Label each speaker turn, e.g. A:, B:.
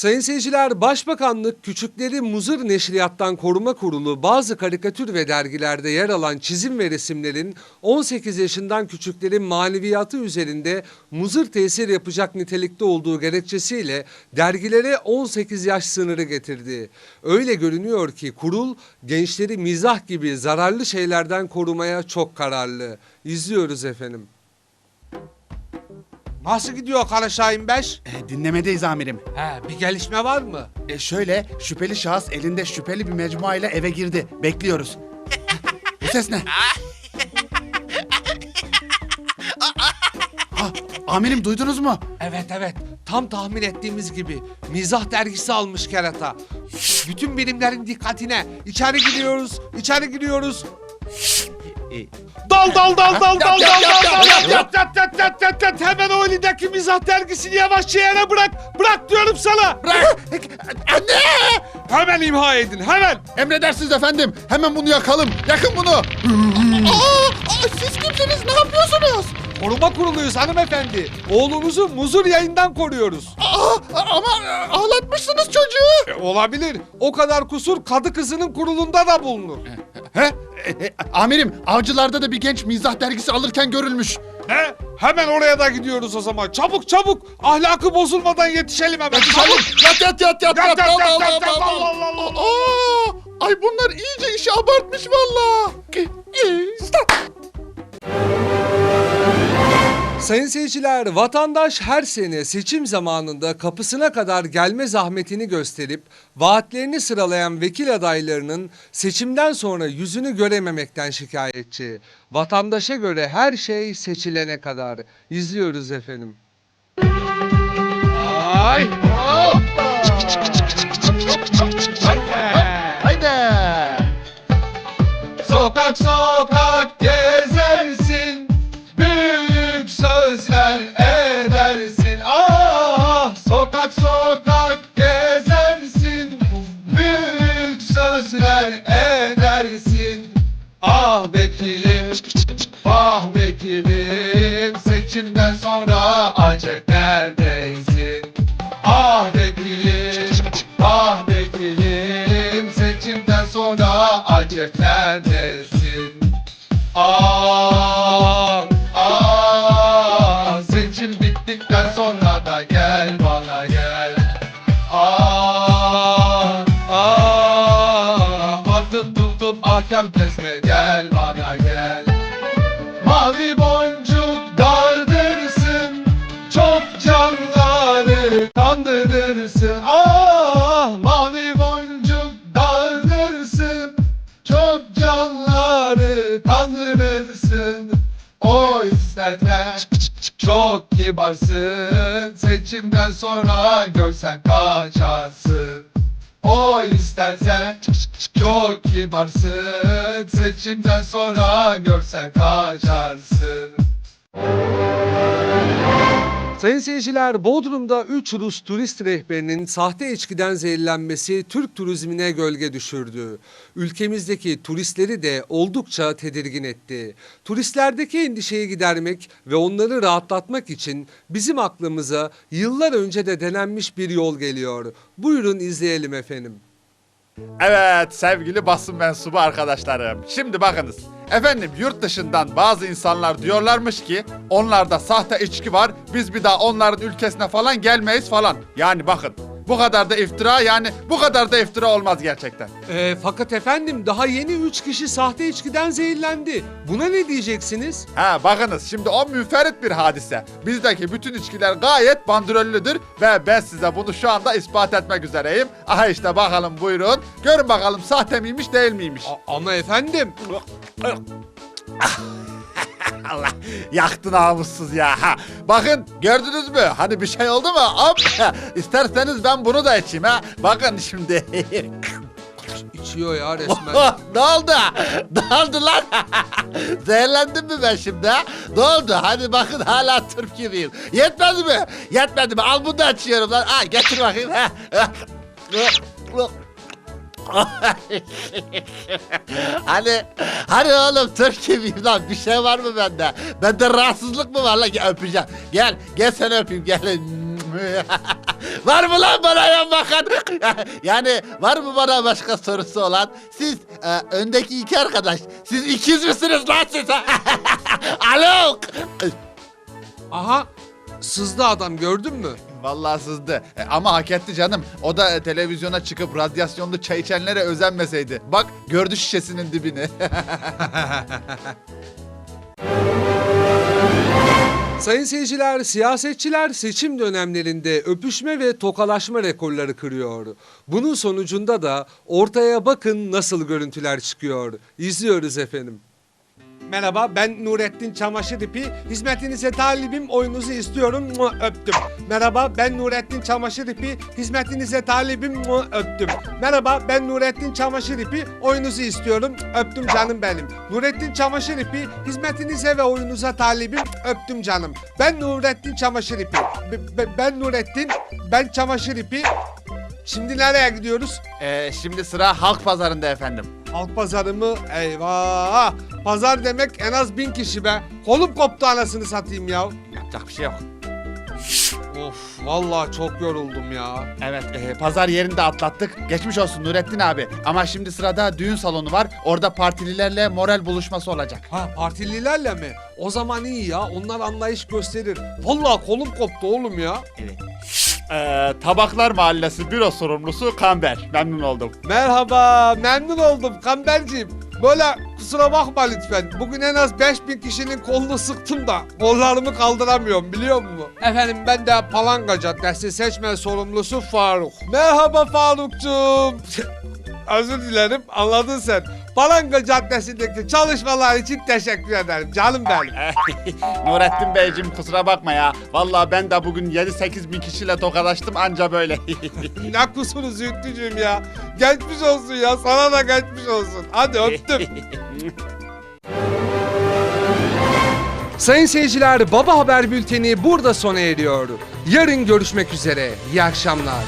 A: Sayın seyirciler, Başbakanlık Küçükleri Muzır Neşriyattan Koruma Kurulu bazı karikatür ve dergilerde yer alan çizim ve resimlerin 18 yaşından küçüklerin maneviyatı üzerinde muzır tesir yapacak nitelikte olduğu gerekçesiyle dergilere 18 yaş sınırı getirdi. Öyle görünüyor ki kurul gençleri mizah gibi zararlı şeylerden korumaya çok kararlı. İzliyoruz efendim. Nasıl gidiyor Kara Şahin Beş?
B: E, dinlemedeyiz amirim.
A: He, bir gelişme var mı?
B: E, şöyle şüpheli şahıs elinde şüpheli bir mecmua ile eve girdi. Bekliyoruz. Bu ses ne? Ah, amirim duydunuz mu?
A: Evet evet tam tahmin ettiğimiz gibi mizah dergisi almış kerata. Bütün bilimlerin dikkatine içeri giriyoruz içeri giriyoruz.
B: E,
A: Dal dal dal dal dal dal dal dal
B: yap
A: yap yap yap yap hemen o elindeki mizah dergisini yavaşça yere bırak bırak diyorum sana.
B: Bırak! Anne!
A: Hemen imha edin hemen.
B: Emredersiniz efendim. Hemen bunu yakalım. Yakın bunu. aa, siz kimsiniz? Ne yapıyorsunuz?
A: Koruma kuruluyuz hanımefendi. Oğlunuzu muzur yayından koruyoruz.
B: Aa, ama ağlatmışsınız çocuğu.
A: E, olabilir. O kadar kusur kadı kızının kurulunda da bulunur.
B: He? E, e, amirim avcılarda da bir genç mizah dergisi alırken görülmüş.
A: Ne? Hemen oraya da gidiyoruz o zaman. Çabuk çabuk. Ahlakı bozulmadan yetişelim hemen. Çabuk.
B: Yat yat yat yat
A: Yat,
B: yat.
A: yat, yat, yat, yat,
B: Ay bunlar iyice işi abartmış valla.
A: Sayın seyirciler, vatandaş her sene seçim zamanında kapısına kadar gelme zahmetini gösterip vaatlerini sıralayan vekil adaylarının seçimden sonra yüzünü görememekten şikayetçi. Vatandaşa göre her şey seçilene kadar. İzliyoruz efendim.
B: Ay. Haydi.
A: Sokak sokak ah vekilim, seçimden sonra acep neredesin? Ah vekilim, ah vekilim, seçimden sonra acep neredesin? Ah, ah, seçim bittikten sonra da gel bana gel. Ah, ah, adım buldum hakem kesme gel bana gel. Mavi boncuk dardırsın, çok canları kandırırsın. Ah, mavi boncuk dardırsın, çok canları kandırırsın. O isterken çok kibarsın, seçimden sonra görsen kaçarsın. O istersen çok kibarsın Seçimden sonra görsen kaçarsın Sayın seyirciler, Bodrum'da 3 Rus turist rehberinin sahte içkiden zehirlenmesi Türk turizmine gölge düşürdü. Ülkemizdeki turistleri de oldukça tedirgin etti. Turistlerdeki endişeyi gidermek ve onları rahatlatmak için bizim aklımıza yıllar önce de denenmiş bir yol geliyor. Buyurun izleyelim efendim.
C: Evet sevgili basın mensubu arkadaşlarım. Şimdi bakınız. Efendim yurt dışından bazı insanlar diyorlarmış ki onlarda sahte içki var. Biz bir daha onların ülkesine falan gelmeyiz falan. Yani bakın bu kadar da iftira yani bu kadar da iftira olmaz gerçekten.
A: Ee, fakat efendim daha yeni 3 kişi sahte içkiden zehirlendi. Buna ne diyeceksiniz?
C: Ha bakınız şimdi o münferit bir hadise. Bizdeki bütün içkiler gayet bandrollüdür ve ben size bunu şu anda ispat etmek üzereyim. Aha işte bakalım buyurun. Görün bakalım sahte miymiş değil miymiş.
A: A- ama efendim
C: Allah yaktın namussuz ya. Ha, bakın gördünüz mü? Hani bir şey oldu mu? Hop. İsterseniz ben bunu da içeyim ha. Bakın şimdi.
A: içiyor ya resmen.
C: ne oldu? Ne oldu lan? Zehirlendim mi ben şimdi ha? Ne oldu? Hadi bakın hala Türk gibiyim. Yetmedi mi? Yetmedi mi? Al bunu da açıyorum lan. Ha, getir bakayım. Ha. hani hani oğlum Türk gibiyim lan bir şey var mı bende? Bende rahatsızlık mı var lan? Gel öpeceğim. Gel gel seni öpeyim gel.
B: var mı lan bana yan bakan? yani var mı bana başka sorusu olan? Siz e, öndeki iki arkadaş. Siz ikiz misiniz lan siz? Alo.
A: Aha sızdı adam gördün mü?
C: Vallahi sızdı. E, ama hak etti canım. O da e, televizyona çıkıp radyasyonlu çay içenlere özenmeseydi. Bak gördü şişesinin dibini.
A: Sayın seyirciler, siyasetçiler seçim dönemlerinde öpüşme ve tokalaşma rekorları kırıyor. Bunun sonucunda da ortaya bakın nasıl görüntüler çıkıyor. İzliyoruz efendim. Merhaba ben Nurettin Çamaşır İpi. Hizmetinize talibim oyunuzu istiyorum öptüm. Merhaba ben Nurettin Çamaşır İpi. Hizmetinize talibim öptüm. Merhaba ben Nurettin Çamaşır İpi. Oyunuzu istiyorum öptüm canım benim. Nurettin Çamaşır İpi. Hizmetinize ve oyunuza talibim öptüm canım. Ben Nurettin Çamaşır İpi. Be- ben Nurettin ben Çamaşır İpi. Şimdi nereye gidiyoruz?
C: E, şimdi sıra halk pazarında efendim.
A: Halk pazarı mı? Eyvah! Pazar demek en az bin kişi be. Kolum koptu anasını satayım ya.
C: Yapacak bir şey yok.
A: Of vallahi çok yoruldum ya.
C: Evet, e, pazar yerinde atlattık. Geçmiş olsun Nurettin abi. Ama şimdi sırada düğün salonu var. Orada partililerle moral buluşması olacak.
A: Ha partililerle mi? O zaman iyi ya. Onlar anlayış gösterir. Vallahi kolum koptu oğlum ya.
C: E, Tabaklar Mahallesi büro sorumlusu Kamber. Memnun oldum.
A: Merhaba, memnun oldum Kamberciğim. Böyle kusura bakma lütfen. Bugün en az 5000 kişinin kolunu sıktım da kollarımı kaldıramıyorum biliyor musun? Efendim ben de Palanga Caddesi seçmen sorumlusu Faruk. Merhaba Farukcuğum. Özür dilerim anladın sen. Palanga Caddesi'ndeki çalışmalar için teşekkür ederim canım benim.
C: Nurettin Beyciğim kusura bakma ya. Vallahi ben de bugün 7-8 bin kişiyle tokalaştım anca böyle.
A: ne kusuru Zühtücüğüm ya. Geçmiş olsun ya sana da geçmiş olsun. Hadi öptüm. Sayın seyirciler Baba Haber Bülteni burada sona eriyor. Yarın görüşmek üzere. İyi akşamlar.